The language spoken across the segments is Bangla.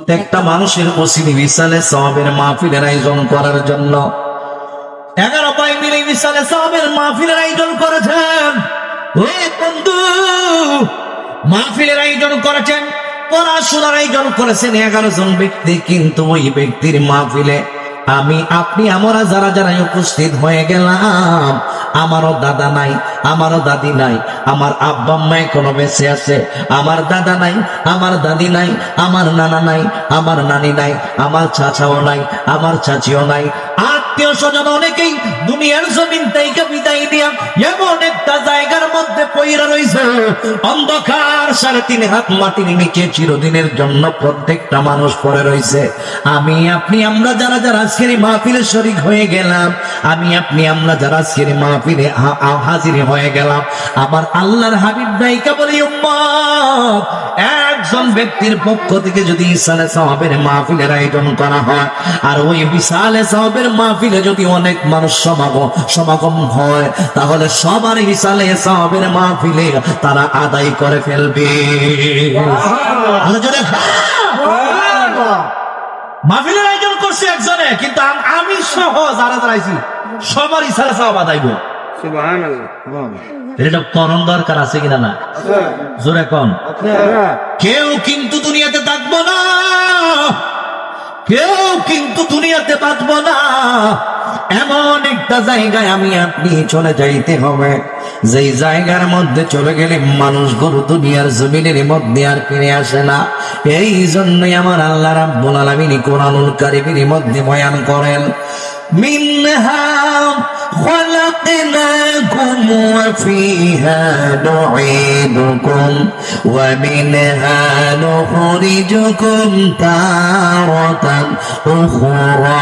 প্রত্যেকটা মানুষের মসজিদে বিশালে সবের মাহফিলের আয়োজন করার জন্য। এগারো পাই মিলে বিশালে সবের মাহফিলের আয়োজন করেছেন। বন্ধু, মাহফিলের আয়োজন করেছেন, পড়াশোনার আয়োজন করেছেন এগারো জন ব্যক্তি, কিন্তু ওই ব্যক্তির মাহফিলে আমি, আপনি আমরা যারা যারা উপস্থিত হয়ে গেলাম আমারও দাদা নাই, আমারও দাদি নাই, আমার আব্বা আম্মা এখনও বেঁচে আছে, আমার দাদা নাই, আমার দাদি নাই, আমার নানা নাই, আমার নানি নাই, আমার চাচাও নাই, আমার চাচিও নাই। আত্মীয় স্বজন অনেকেই দুনিয়ার জমিন থেকে বিদায় দিয়া এমন একটা জায়গার মধ্যে পইরা রয়েছে অন্ধকার সাড়ে তিন হাত মাটির নিচে চিরদিনের জন্য প্রত্যেকটা মানুষ পড়ে রয়েছে। আমি, আপনি, আমরা যারা যারা আজকের মাহফিলে শরিক হয়ে গেলাম, আমি, আপনি, আমরা যারা আজকের মাহফিলে হাজির হয়ে গেলাম, আমার আল্লাহর হাবিব নাইকা বলি একজন ব্যক্তির পক্ষ থেকে যদি ইসালে সাহাবের মাহফিলের আয়োজন করা হয়, আর ওই বিশালে সাহাবের মাহফিলে যদি অনেক মানুষ সমাগম সমাগম হয়, তাহলে সবার হিসালে সাহাবের মাহফিলে তারা আদায় করে ফেলবে। জোরে। মাহফিলের আয়োজন করছে একজনে কিন্তু আমি সহ যারা সবার ইসালে সাহাব আদায়ব এটা করণ দরকার আছে কিনা না? জোরে কন। কেউ কিন্তু দুনিয়াতে থাকব না। কেউ কিন্তু দুনিয়াতে বাঁচবো না। এমন একটা জায়গায় আমি আপনি চলে যাইতে হবে। যেই জায়গার মধ্যে চলে গেলে মানুষ গরু দুনিয়ার জমিনের মধ্যে আর ফিরে আসে না এই জন্যই আমার আল্লাহ রাব্বুল আলামিন কোরআনুল কারীমের মধ্যে বয়ান করেন মিনহা خلقناكم وفيها نعيدكم ومنها نخرجكم تارة أخرى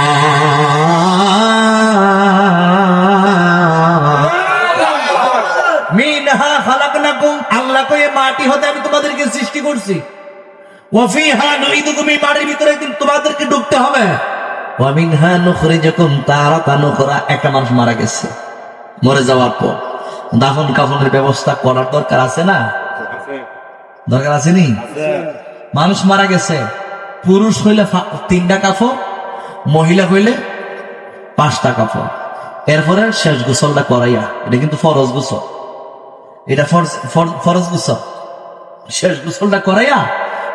মিনহা খালাকনাকুম। আল্লাহ কয়ে মাটি হতে আমি তোমাদেরকে সৃষ্টি করছি। ওয়াফিহা নুইদুকুম এই মাটির ভিতরে একদিন তোমাদেরকে ডুবতে হবে। ওয়ামিনহা নুখরিজুকুম উখরা একটা মানুষ মারা গেছে। মরে যাওয়ার পর। দাফন কাফনের ব্যবস্থা করার দরকার আছে না? দরকার আছে নি? মানুষ মারা গেছে। পুরুষ হইলে তিনটা কাফন মহিলা হইলে পাঁচটা কাফন। এরপরে শেষ গোসলটা করাইয়া এটা কিন্তু ফরজ গোসল। এটা ফরজ- ফর- ফরজ গোসল। শেষ গোসলটা করাইয়া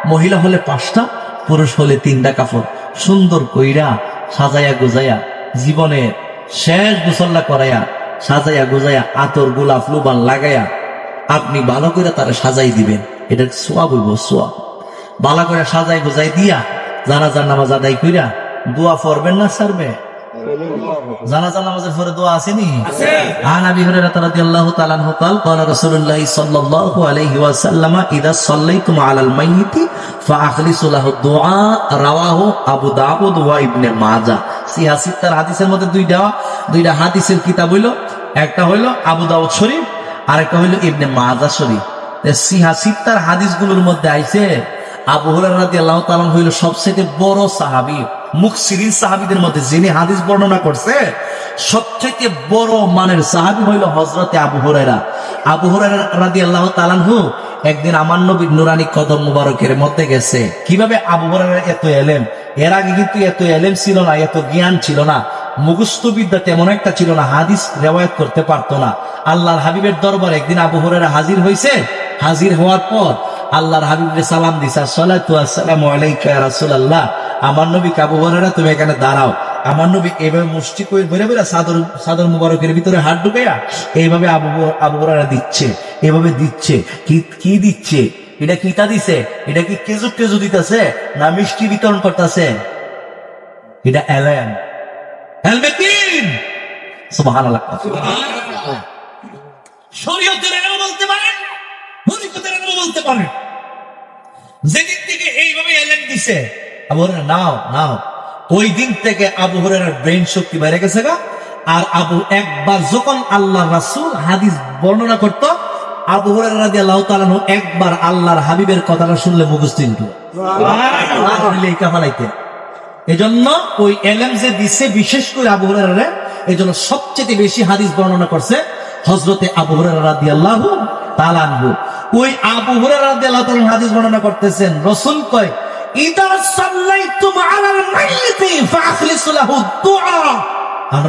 মহিলা হলে পাঁচটা, পুরুষ হলে তিনটা কাপড়। সুন্দর কইরা সাজাইয়া গুজাইয়া জীবনের শেষ গোসলটা করাইয়া সাজাইয়া গুজাইয়া আতর, গোলাপ, লুবান লাগাইয়া আপনি ভালো করে তারা সাজাই দিবেন। এটা সোয়া বইব সোয়া ভালো করে সাজাই গুজাই দিয়া জানাজার নামাজ আদায় কইরা দোয়া পড়বেন না সারবে জানাজা নামাজের পরে দোয়া আসেনি عن ابي هريره رضي الله تعالى عنه قال قال رسول الله صلى الله عليه وسلم اذا صليتم على الميت فاخلصوا له الدعاء رواه ابو داود وابن ماجه সিহা সিত্তার হাদিসের মধ্যে দুইটা দুইটা হাদিসের কিতাব হইলো একটা হইলো আবু দাউদ শরীফ আর একটা হইলো ইবনে মাজা শরীফ এই সিহা সিত্তার হাদিসগুলোর মধ্যে আইছে আবু হুরায়রা রাদিয়াল্লাহু তাআলা হইল সবচেয়ে বড় সাহাবী মুকসিরিন সাহাবীদের মধ্যে যিনি হাদিস বর্ণনা করছে সবচেয়ে বড় মানের সাহাবী হইল হজরতে আবু হুরায়রা। আবু হুরায়রা রাদিয়াল্লাহু তাআলা একদিন আমার নবীর নুরানি কদম মুবারকের মধ্যে গেছে। কীভাবে আবু হুরায়রা এত এলেম? এর আগে কিন্তু এত এলেম ছিল না, এত জ্ঞান ছিল না। মুখস্থ বিদ্যা তেমন একটা ছিল না, হাদিস রেওয়ায়ত করতে পারতো না। আল্লাহর হাবিবের দরবার একদিন আবু হুরায়রা হাজির হয়েছে হাজির হওয়ার পর আল্লাহর হাবিবের সালাম আসসালাতু আসসালামু আলাইকা ইয়া রাসূলুল্লাহ। আমার নবী কাবু হরেরা তুমি এখানে দাঁড়াও। আমার নবী এইভাবে মুষ্টি করে বেড়ে বেড়ে সাদর সাদর মুবারকের ভিতরে হাত ঢুকাইয়া এইভাবে আবু আবু হরেরা দিচ্ছে, এভাবে দিচ্ছে। কি কি দিচ্ছে? এটা কিটা দিছে? এটা কি কেজু কেজু দিতেছে? না মিষ্টি বিতরণ করতেছে? এটা এলেন হেলমেটিন সুবহানাল্লাহ। শরীয়তের এলেও বলতে পারেন বলতে পারেন যেদিন থেকে এইভাবে এলেন দিছে আবু নাও নাও। ওই দিন থেকে আবু হুরায়রার ব্রেন শক্তি বেড়ে গেছে গা। আর আবু একবার যখন আল্লাহ রাসূল হাদিস বর্ণনা করত আবু একবার আল্লাহর হাবিবের কথাটা শুনলে মুখস্থ এই এজন্য ওই এলেম যে দিছে বিশেষ করে আবু হুরায়রা এজন্য সবচেয়ে বেশি হাদিস বর্ণনা করছে হজরতে আবু তাআলা আনহু। ওই আবু তাআলা হাদিস বর্ণনা করতেছেন রসুল কয় আর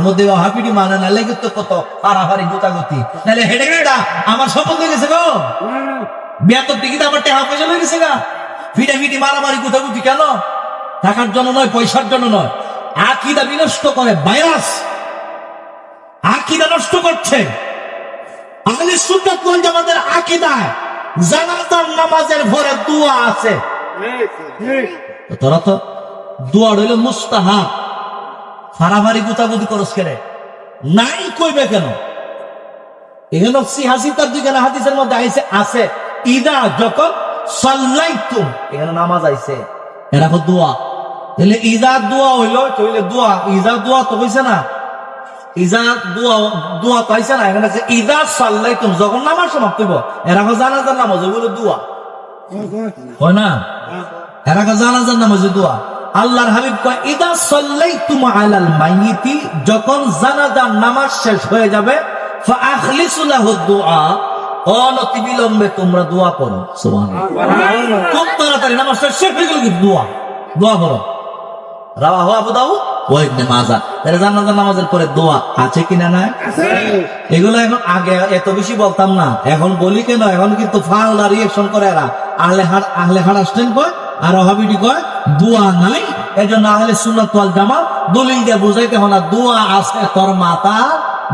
মানে না, লেগে তো কত হারাহারি গুতাগুতি। নালে হেডে আমার পয়সা মারামারি গুতাগুতি কেন? টাকার জন্য নয়, পয়সার জন্য নয়। আকিদা বিনষ্ট করে ভাইরাস আকিদা নষ্ট করছে। আহলে আকিদায় জানাজার নামাজের ভরে দোয়া আছে। তোরা তো দোয়া রইল মুস্তাহাব ফারাফারি গুতাগুতি করস কেনে? নাই কইবে কেন? এখানে সিহাসি তার দুইখানে হাদিসের মধ্যে আইছে, আছে, ইদা যখন সাল্লাইতুম এখানে নামাজ আইছে। এটা হলো দোয়া। তাহলে ইজা দোয়া হইল, তাহলে দোয়া ইজা দোয়া তো হইছে না। ইজা দোয়া দোয়া তো আইছে না, এখানে ইজা সাল্লাইতুম যখন নামাজ সমাপ্ত হইব, এরা হলো জানাজার নামাজ ওইগুলো দোয়া। হয় না? এরা জানাজার নামাজ দোয়া। আল্লাহর হাবিব কয় ইদা সাল্লাইতুম আলাল মাইয়িতি যখন জানাজার নামাজ শেষ হয়ে যাবে ফাআখলিসু অনতি বিলম্বে তোমরা দোয়া করো খুব তাড়াতাড়ি নামাজটা শেষ হয়ে গেল দোয়া। দোয়া করো জানাজার নামাজের পরে দোয়া আছে কিনা না এগুলো এখন আগে এত বেশি বলতাম না। এখন বলি কেন? এখন কিন্তু ফালদা রিয়েকশন করে এরা। আহলে হাট আহলে হাট আসতেন কয় আর অহাবিটি কয় দোয়া নাই। এজন্য আহলে সুন্নাত ওয়াল জামাত দলিল দিয়ে বুঝাইতে হলো দোয়া আছে তোর মাথা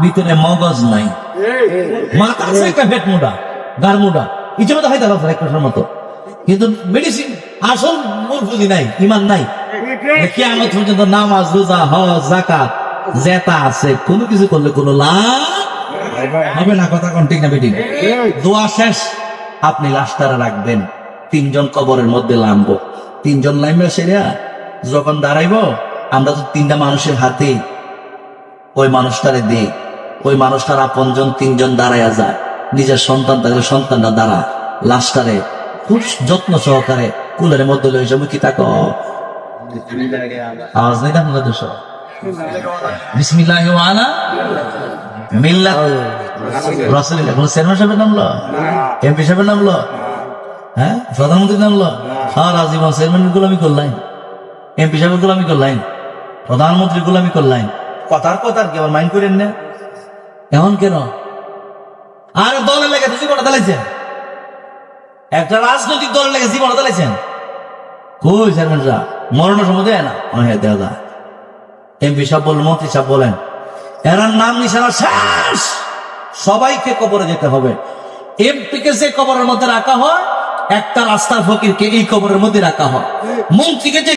ভিতরে মগজ নাই। মাথা আছে একটা পেট মোটা গার মোটা ইচ্ছে মতো পারো এক কথার মতো। কিন্তু মেডিসিন আসল মূল পুঁজি নাই ইমান নাই। কেমন পর্যন্ত নামাজ রোজা হজ জাকাত জেতা আছে কোনো কিছু করলে কোনো লাভ হবে না। কথা কোন ঠিক না বেটি দোয়া শেষ আপনি লাশটারা রাখবেন। তিনজন কবরের মধ্যে নামবো। তিনজন নামবে সেরা যখন দাঁড়াইবো আমরা তো তিনটা মানুষের হাতে ওই মানুষটারে দিই। ওই মানুষটার আপনজন তিনজন দাঁড়াইয়া যায়। নিজের সন্তান থাকলে সন্তানটা দাঁড়া। লাশটারে খুব যত্ন সহকারে কুলের মধ্যে লই যাব কি তাক আওয়াজ নেই আপনাদের দুশো বিসমিল্লাহ আলা মিল্লাত। রাসূলুল্লাহ। কোন চেয়ারম্যান সাহেবের নামলো এমপি সাহেবের নামলো হ্যাঁ? প্রধানমন্ত্রী নামলো আর আজীবন চেয়ারম্যান গোলামি করলাম এমপি সাহেবের গোলামি করলাম প্রধানমন্ত্রী গোলামি করলাম কথার কথার কি আবার মাইন্ড করেন না। এমন কেন? আর দলের লেগে জীবন দালাইছেন একটা রাজনৈতিক দলের লেগে জীবন দালাইছেন কই চেয়ারম্যান সাহেব মরণের সময় দেয় না? হ্যাঁ যায়। এমপি সাহেব বললেন মন্ত্রী সাহেব বলেন এরার নাম নিশানা শেষ। সবাইকে কবরে যেতে হবে। এমপিকে যে কবরের মধ্যে রাখা হয় একটা রাস্তার ফকিরকে এই কবরের মধ্যে রাখা হয়। মন্ত্রীকে যে